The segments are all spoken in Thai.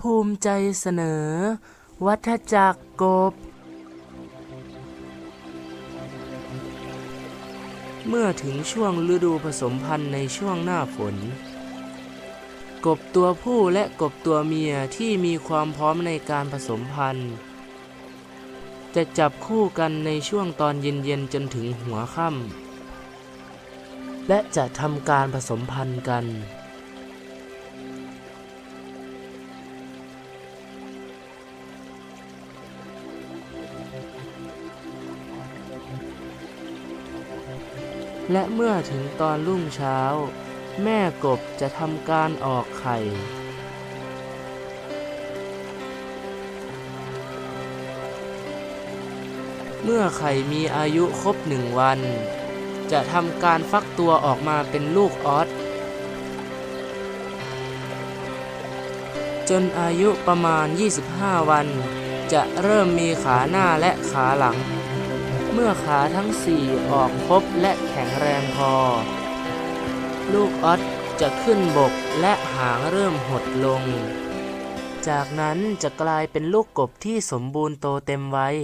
ภูมิใจเสนอ วัฏจักรกบ เมื่อถึงช่วงฤดูผสมพันธุ์ในช่วงหน้าฝน กบตัวผู้และกบตัวเมียที่มีความพร้อมในการผสมพันธุ์ จะจับคู่กันในช่วงตอนเย็นๆจนถึงหัวค่ำและจะทำการผสมพันธุ์กัน และเมื่อถึงตอนรุ่งเช้า แม่กบจะทำการออกไข่ เมื่อไข่มีอายุครบหนึ่งวัน จะทำการฟักตัวออกมาเป็นลูกออสจนอายุประมาณ 25 วัน จะเริ่มมีขาหน้าและขาหลัง เมื่อขาทั้งสี่ออกครบและแข็งแรงพอ ลูกออสจะขึ้นบกและหางเริ่มหดลง จากนั้นจะกลายเป็นลูกกบที่สมบูรณ์โตเต็มวัย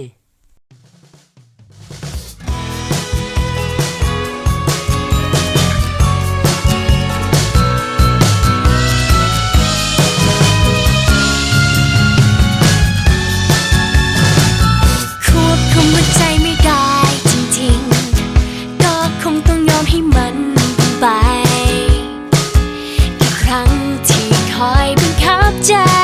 자.